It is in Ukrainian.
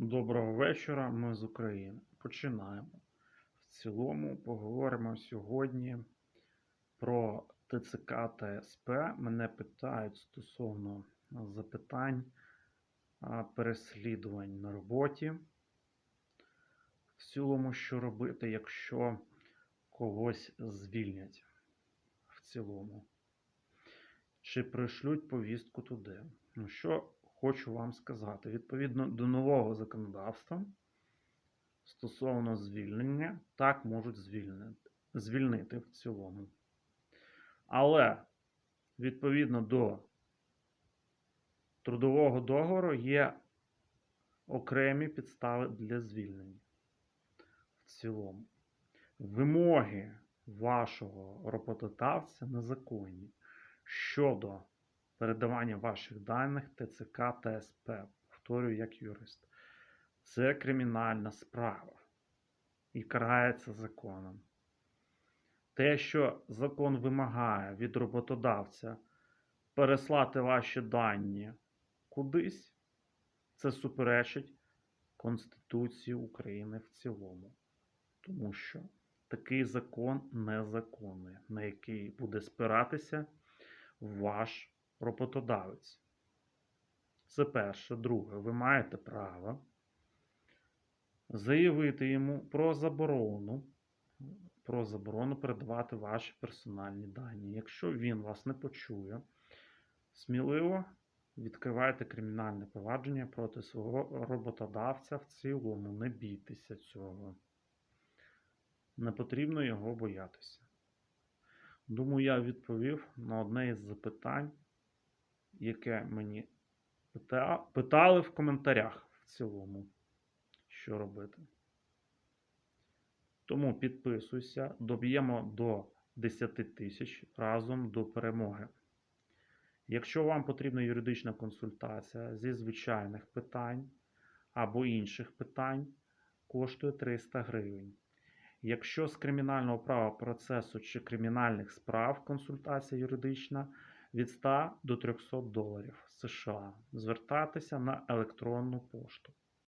Доброго вечора, ми з України. Починаємо. В цілому поговоримо сьогодні про ТЦК та СП. Мене питають стосовно запитань переслідувань на роботі. В цілому, що робити, якщо когось звільнять в цілому. Чи пришлють повістку туди? Ну, що хочу вам сказати. Відповідно до нового законодавства стосовно звільнення, так можуть звільнити, звільнити в цілому. Але відповідно до трудового договору є окремі підстави для звільнення. В цілому. Вимоги вашого роботодавця незаконні щодо передавання ваших даних ТЦК та СП. Повторюю як юрист. Це кримінальна справа і карається законом. Те, що закон вимагає від роботодавця переслати ваші дані кудись, це суперечить Конституції України в цілому. Тому що такий закон незаконний, на який буде спиратися ваш роботодавець. Це перше. Друге, ви маєте право заявити йому про заборону, про заборону передавати ваші персональні дані. Якщо він вас не почує, сміливо відкривайте кримінальне провадження проти свого роботодавця в цілому. Не бійтеся цього. Не потрібно його боятися. Думаю, я відповів на одне із запитань, яке мені питали в коментарях в цілому, що робити. Тому підписуйся, доб'ємо до 10 тисяч разом до перемоги. Якщо вам потрібна юридична консультація зі звичайних питань або інших питань, коштує 300 гривень. Якщо з кримінального права процесу чи кримінальних справ консультація юридична від 100 до 300 доларів США. Звертатися на електронну пошту.